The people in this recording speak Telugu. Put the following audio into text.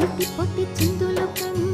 చుట్టుపట్టి చిందులు కన్ను